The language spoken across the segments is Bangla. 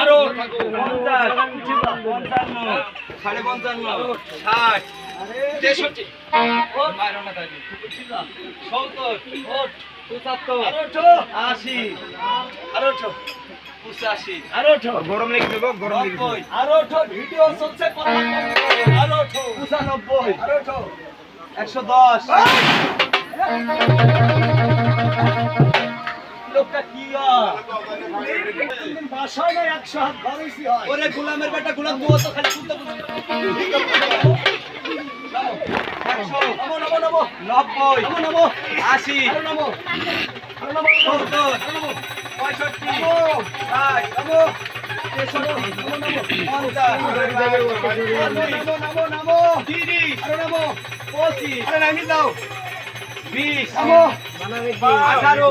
আরও পঞ্চাশ সাড়ে পঞ্চান্ন ষাট তেষট্টি সত্তর পঁচাত্তর আশি আরও পঁচাশি আরও গরম লেগে দেবো গরম লেগে আরও ভিডিও চলছে কথা আরও পঁচানব্বই আরও একশো দশ। লোকটা কি বাসায় না একশো হাত বাড়াইছি ওরে গোলামের বেটা গোলাম তুই তো খালি শুনতে নব্বই আশি সত্তর পঁয়ষট্টি ষাট বিশ আঠারো।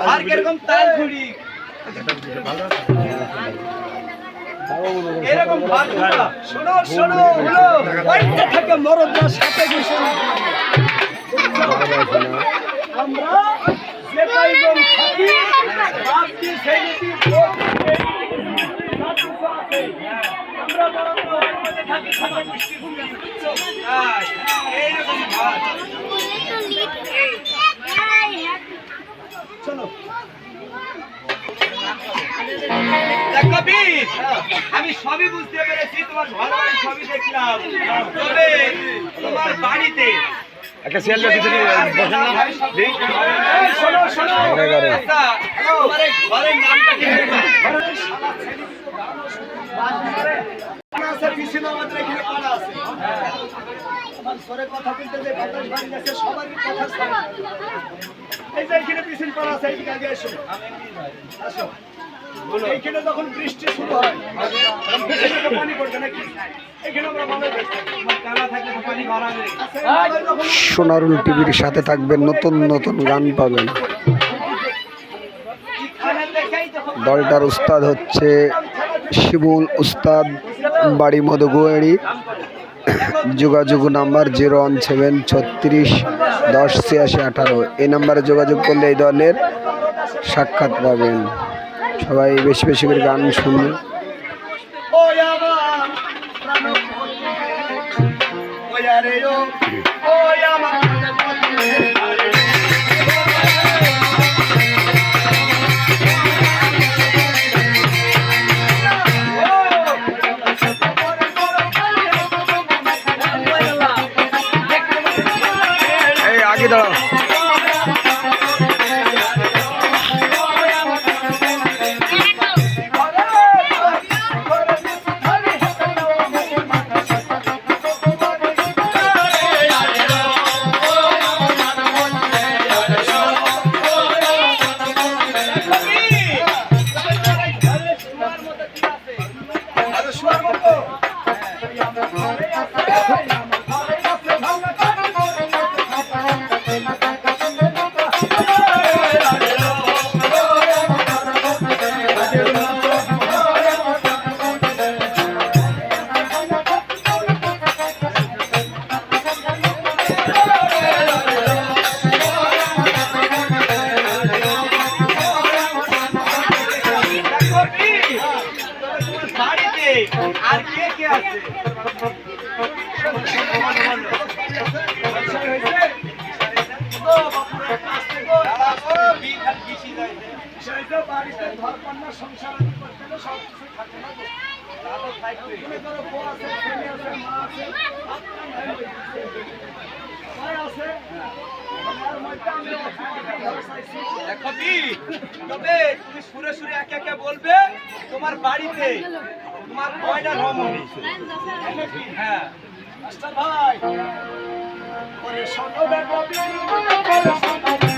ঘর কীরকম তাল ছুড়ি এরকম শোনো থেকে মরদরা সাথে গেছে আমরা হ্যাঁ, এইরকম ঘর আমি সবই বুঝতে পেরেছি তোমার ঘর বাড়ি সবই দেখলাম। তবে তোমার বাড়িতে একটা সিয়াল বসেন না। শোনো, শোনো। আচ্ছা, ঘরের নামটা কি? আমার সরে বলতে যে সবারই কথা এখানে পিছন পাড়া আছে, এইদিকে আগে এসো আসো। এইখানে যখন বৃষ্টি শুরু হয় পানি পড়বে নাকি? সোনারুল টিভির সাথে থাকবেন, নতুন নতুন গান পাবেন। দলটার উস্তাদ হচ্ছে শিবুল উস্তাদ বাড়ি মধুগুয়ারি। যোগাযোগ নাম্বার জিরো ওয়ান সেভেন ছত্রিশ দশ ছিয়াশি আঠারো। এই নাম্বারে যোগাযোগ করলে এই ধরনের সাক্ষাৎ পাবেন। সবাই বেশি বেশি করে গান প্রাণ দাঁড়াও আর কে কে আছে বাড়িতে ঘর কন্যা তুমি সুরে সুরে একে একে বলবে, তোমার বাড়িতে তোমার কয়টা রমণী হ্যাঁ। ভাই। ওরে শোনো শোনো।